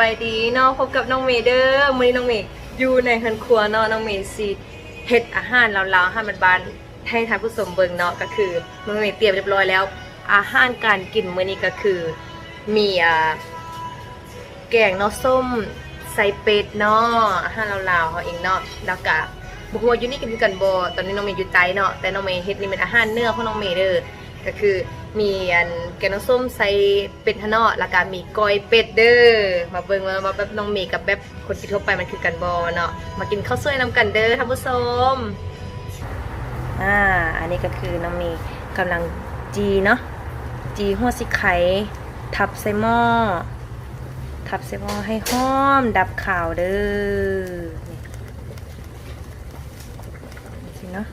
บายดีเนาะพบกับน้องเมเด้อมื้อน้องเมย์อยู่ในเฮือนครัวเนาะน้องเมย์สิเฮ็ดอาหารลาวๆอาหารบ้านให้ท่านผู้ชมเบิ่งเนาะก็คือน้องเมย์เตรียมเรียบร้อยแล้ว อาหารการกินมื้อนี้ก็คือมีอ่าแกงเนาะส้มใส่เป็ดเนาะอาหารลาวๆเขาเองเนาะแล้วก็บ่ฮู้ว่าอยู่นี่กินกันบ่ตอนนี้น้องเมย์อยู่ไตเนาะแต่น้องเมย์เฮ็ดนี่เป็นอาหารเนื้อของน้องเมย์เด้อก็คือ มีอันแกงน้ำส้มใส่เป็ดทะนาะแล้วก็มีกอยเป็ดเด้อมาเบิ่งว่าแบบน้องเมย์กับแบบคนกินทั่วไปมันคือกันบอเนาะมากินข้าวสวยน้ำกันเด้อท่านผู้ชมอ่าอันนี้ก็คือน้องเมย์กำลังจีเนาะจีหัวสิไข่ทับใส่หม้อทับใส่หม้อให้หอมดับข่าวเด้อนี่นี่สิเนาะ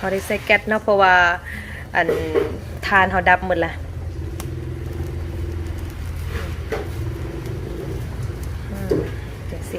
เขาได้ใส่แก๊สเนาะเพราะว่าอันทานเขาดับหมดละอืมเดี๋ยวสิ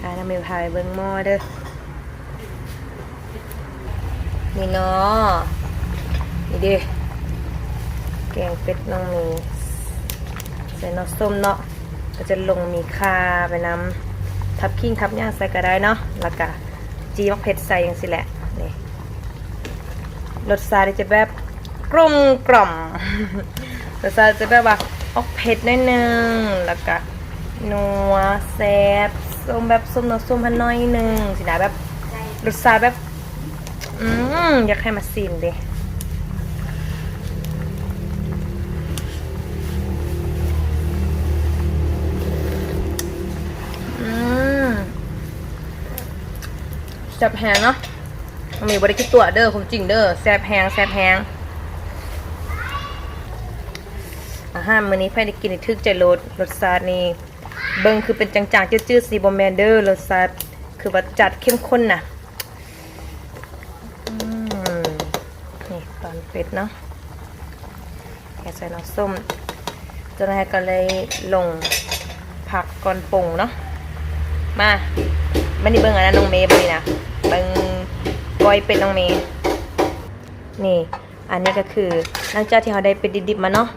อ่าน้ำมีพาไปเบิ้งหม้อเด้อนี่เนาะนี่เด้แกงเป็ดน้องมีใส่น้ำส้มเนาะก็จะลงมีคาไปน้ำทับขิงทับย่างใส่ก็ได้เนาะแล้วก็ จีมักเผ็ดใส่ยังสิแหละนี่รสชาติจะแบบกลมกล่อมรสชาติจะแบบว่าออกเผ็ดนิดนึงแล้วก็นัวแซ่บส้มแบบส้มนัวส้มพันน้อยหนึงสินะแบบรสชาติแบบ อืมอยากให้มาซิมดิ แซ่บแฮงเนาะมีบริกิดตัวเด้อผมจริงเด้อแซ่บแฮงแซ่บแฮงอาหารมื้อนี้ไผได้กินนี่ถึกใจรสรสชาตินี่เบิ่งคือเป็นจางๆจืดๆสีบ่แมนเดอรสชาติคือว่าจัดเข้มข้นน่ะนี่ตอนเป็ดเนาะแค่ใส่น้ำส้มจนนั้ก็เลยลงผักก่อนปรุงเนาะมามันนี่เบิ่งอันนั้นน้องเมย์บ่นี่นะ เบิ่งก้อยเป็ดน้องเมย์นี่ อันนี้ก็คือหลังจากที่เราได้เป็ดดิบๆมาเนาะ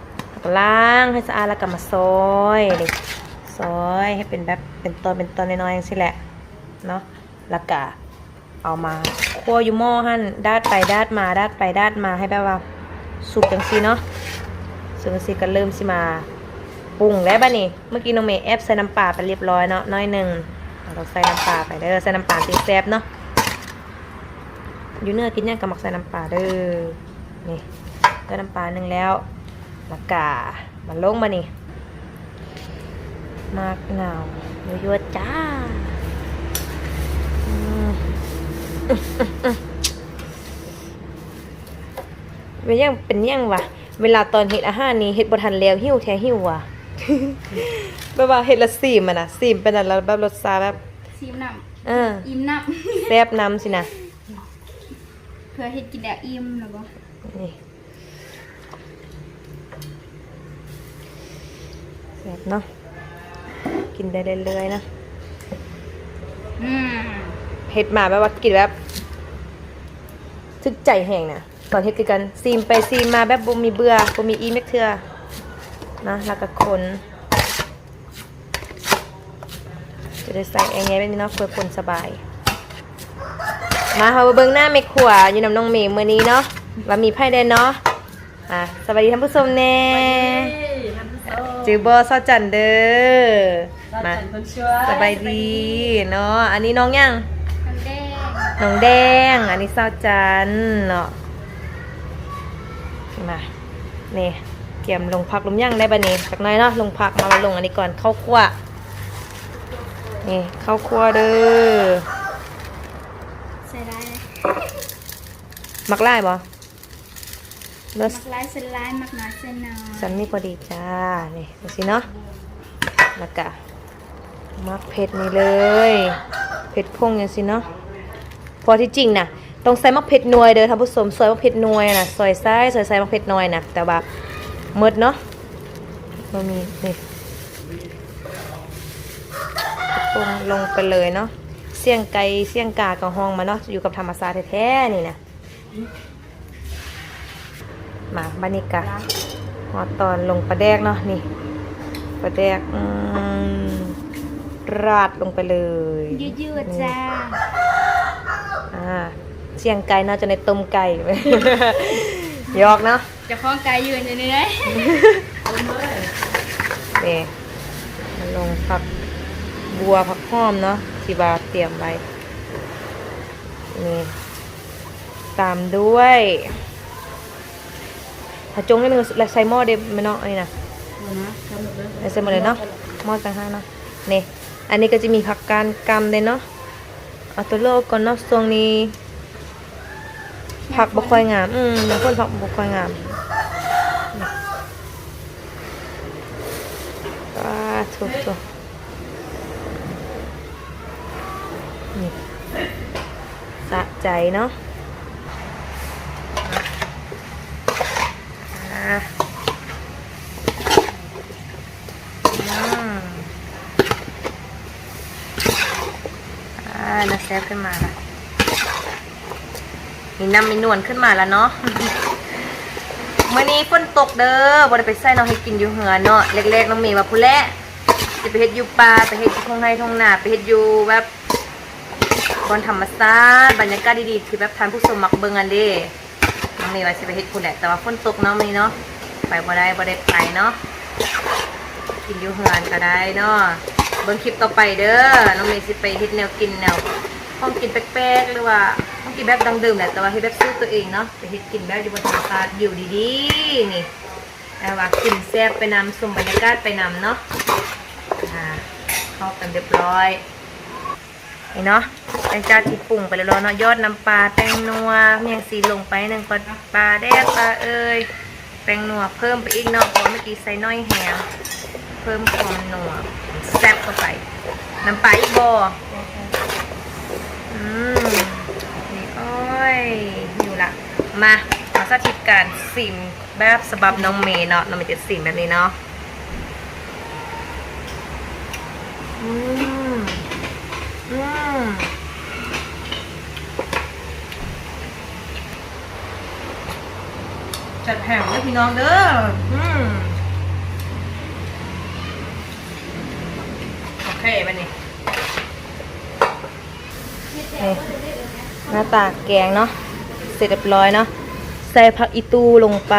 ล้างให้สะอาดแล้วก็มาซอยนี่ซอยให้เป็นแบบเป็นตอนเป็นตอนน้อยๆอย่างนี้แหละเนาะแล้วก็เอามาคั่วอยู่หม้อหั่นด้าดไปด้าดมาด้าดไปด้าดมาให้แบบว่าสุกจังซีเนาะสุกจังซีก็เริ่มสิมาปรุงแล้วบ้านี่เมื่อกี้น้องเมย์แอบใส่น้ำปลาไปเรียบร้อยเนาะน้อยหนึ่งเราใส่น้ำปลาไปเด้อใส่น้ำปลาสีแซ่บเนาะ อยู่เนื้อกินย่างกับหมักใส่น้ำปลาเด้อนี่ใส่น้ำปลาหนึ่งแล้วแล้วกามันลงมานี่มากหนาวยั่วๆจ้าอืมเป็นยังเป็นยังวะเวลาตอนเห็ดอาหารนี้เห็ดบทันแล้วหิวแท้หิวว่ะแบบว่าเห็ดละซีมมันนะซีมเป็นอะไรแบบรสชาติแบบซีมน้เออำอิ่มน้แซ่บน้ำสินะำเพื่อเฮ็ดกินแล้วอิ่มแล้วบ่นี่แซ่บเนาะกินได้เรื่อยๆนะอืมเห็ดมาแบบว่ากินแบบทึกใจแห้งนะตอนเฮ็ดคือกันซีมไปซีมมาแบบบ่มีเบื่อบ่มีอีเม็กเทื่อนะแล้วก็คนจะได้ใส่แองไงแบบนี้เนาะเพื่อคนสบาย มาค่ะมาเบิ่งหน้าเมฆขวาอยู่น้ำน้องเมย์มื้อนี้เนาะว่ามีไพ่เด่นเนาะอะสวัสดีท่านผู้ชมแน่จือบอซอจันเด้อมาสบายดีเนาะอันนี้น้องยังน้ำแดงน้องแดง อันนี้ซอจันเนาะมานี่เตรียมลงผักลงย่างได้บะนี่จากหน้อยเนาะลงผักมามาลงอันนี้ก่อนข้าวคั่วนี่ข้าวคั่วเด้อ ใส่ได้เลย มักไล่บ่เลือมักลายเส้นลายมักน้อยเส้นน้อยสันนี่พอดีจ้า นี่ดูสิเนาะแล้วก็มักเผ็ดนี่เลย เผ็ดพงอย่างสิเนาะ พอที่จริงนะต้องใส่มักเผ็ดหน่วยเด้อท่านผู้ชมซอยมักเผ็ดหน่วยนะซอยซ้ายซอยซ้ายมักเผ็ดหน่อยนะแต่ว่าเมดเนาะมันมีนี่ลงลงไปเลยเนาะเสี่ยงไก่เสี่ยงกากับห้องมาเนาะอยู่กับธรรมชาติแท้ๆนี่นะ มาบานิกะหอตอนลงปลาแดกเนาะนี่ปลาแดกอืมราดลงไปเลยยืดๆจ้าอ่าเชียงไก่เนาะจะในต้มไก่ไว้ยอกเนาะจะคล้องไก่ยืนอยู่นี่เลยนี่มันลงผักบัวผักหอมเนาะที่บาเตรียมไว้นี่ ตามด้วยถ้าจงให้มันแล้วใส่หม้อเด็ไม่เนาะอันนี้นะเอาใส่หมดเลยเนาะหม้อต่างหากเนาะนี่อันนี้ก็จะมีผักการกำเลยเนาะเอาตัวโลกก่อนเนาะตรงนี้ ผักบกค่อยงาม อืมบางคนผักบกค่อยงามว้าทุกตัวนี่สะใจเนาะอ่าอืมอ่า น่าแซ่บขึ้นมาละมีน้ำมีนวลขึ้นมาแล้วเนาะเมื่อนี้ฝนตกเด้อบริไปใส่น้องให้กินอยู่เหือเนาะเล็กๆน้องเมย์ว่าผู้แลจะไปเฮ็ดอยู่ป่าไปเฮ็ดทงไร่ทงหนาไปเฮ็ดอยู่แบบบนธรรมชาติบรรยากาศดีๆที่แบบทานผู้ชมมักเบิ่งอันเด้ น้องเมย์ว่าสิไปเฮ็ดผู้แหละแต่ว่าฝนตกเนาะมื้อนี้เนาะไปบ่ได้บ่ได้ไปเนาะกินอยู่เหือนก็ได้เนาะเบิ่งคลิปต่อไปเด้อน้องเมย์สิไปเฮ็ดแนวกินแนวห้องกินแปลกๆหรือว่าห้องกินแบบดังเดิมแหละแต่ว่าให้แบบซื้อตัวเองเนาะไปเฮ็ดกินแบบอยู่บนธรรมชาติอยู่ดีๆนี่แต่ว่ากินแซ่บไปนำชมบรรยากาศไปนำเนาะอ่าเข้ากันเรียบร้อย นี่เนาะหลังจากที่ปรุงไปแล้วเนาะยอดน้ำปลาแป้งนัวเมียงสีลงไปหนึ่งปลาปลาแดกปลาเอ้ยแป้งนัวเพิ่มไปอีกเนาะเพราะเมื่อกี้ใส่น้อยแฮมเพิ่มความนัวแซ่บเข้าไป น้ำปลาอีกบ่อืมนี่อ้อยอยู่ละมามาสาธิตการสิมแบบสบับน้องเมย์เนาะน้องเมย์จะสิมแบบนี้เนาะอืม จัดแผงเลยพี่น้องเด้ออืมโอเคไปนี่นี่หน้าตาแกงเนาะ เสร็จเรียบร้อยเนาะ ใส่ผักอีตูลงไป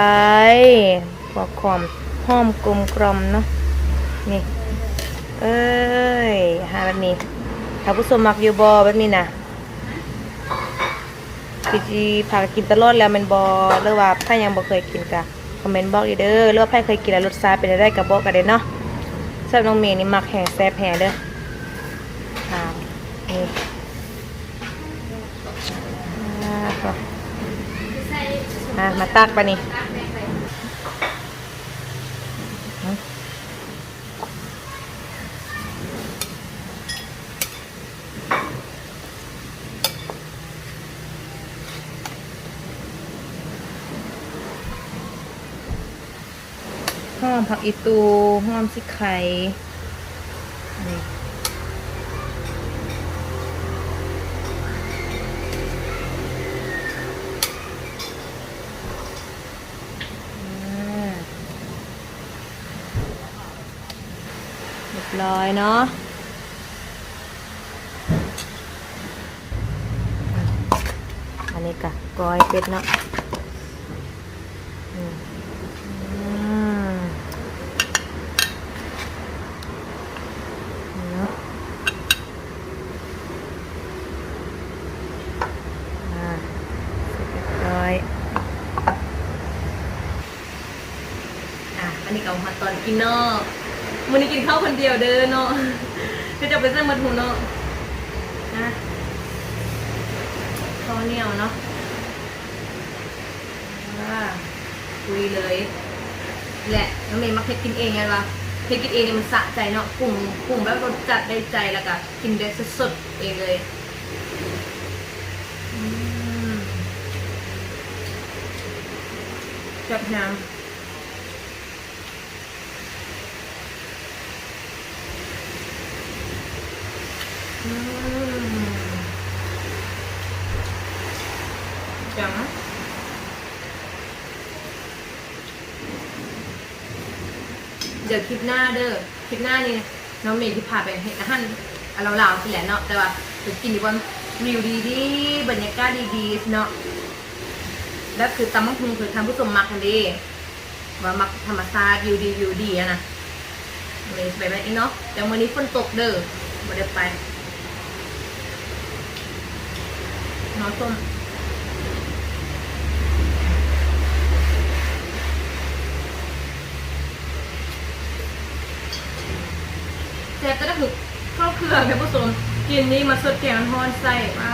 พอควมหอมกลมกลมเนาะ นี่ เอ้ย หาแบบนี้ ถ้าผู้ชมมักอยู่บอแบบนี้นะพี่จีพากินตลอดแล้วมันบอหรือว่าถ้ายังบ่เคยกินกะคอมเมนต์บอกเด้อหรือว่าใครเคยกินแล้วรสชาติเป็นได้กับบอกกันเด้เนาะสำหรับน้องเมย์นี่มักแห่แซ่บแห่เด้อค่ะนี่มาตักไปะนี่ ผักอีตูหอมสิไข่นี่อ่าเรียบร้อยเนาะอันนี้กะก้อยเป็ดเนาะอืมอืมเนาะอ่าเสร็จเรียบร้อย อะ อันนี้ก็มา ตอนกินเนาะวันนี้กินข้าวคนเดียวเด้อเนาะก็จะไปสร้างมัทูเนาะนะข้าวเหนียวเนาะอ่าคุยเลยแหละน้องเมย์มักเพ็ดกินเองไงวะเพ็ดกินเองเนี่ยมันสะใจเนาะปรุงปรุงแบบรสจัดได้ใจแล้วก็กินได้สดๆเองเลยจับน้ำ จังเดี๋ยวคลิปหน้าเด้อ คลิปหน้านี่น้องเมย์ที่พาไปเห็นอาหารเอาเราๆสิแหละเนาะ แต่ว่าเดี๋ยวกินดีว่าวิวดีๆบรรยากาศดีๆเนาะ แล้วคือตำมักหุงคือทำผู้ชมมักกันดีว่ามักธรรมชาติวิวดีวิวดีอะนะเมย์ไปไหมอีกเนาะแต่วันนี้ฝนตกเด้อไม่ได้ไป น้องส้มแซ่ก็ได้คือข้าเครื่องค่ะผู้ชมกินนี่มาสดแกงฮอนใส่มา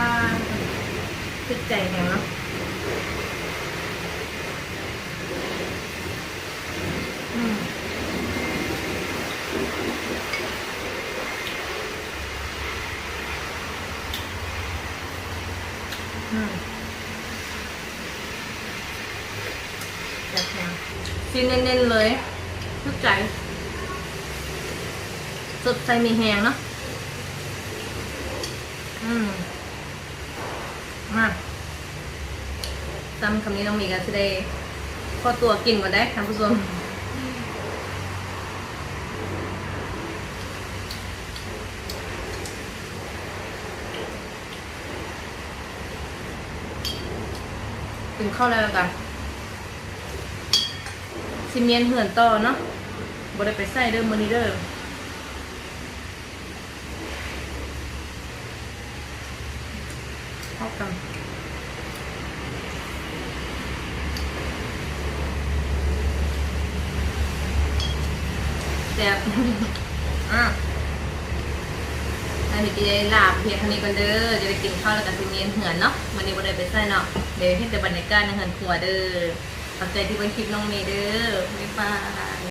ติดใจแข็งเนาะ อืมอืมแข็งซีนเน้นๆเลยทุกใจ สดใสมีแหงเนาะ อืม มาจำคำนี้ต้องมีกันจะได้พอตัวกินก่อนได้ท่านผู้ชม กินข้าแล้วกันซิเมียนเหือนต่อเนาะบ่ได้ไปใส่เด้อมื้อนี้เด้อเข้ากันแต่บอะ นนี้จะได้ลาบเพียงเท่านี้กันเด้อจะได้กินข้าวแล้วก็ซิเมียนเหือนเนาะวันนี้บ่ได้ไปใส่เนาะเดี๋ยวให้แต่บรรยากาศในเหือนครัวเด้อขอบใจที่เป็นคลิปน้องเมย์เด้อบ๊ายบาย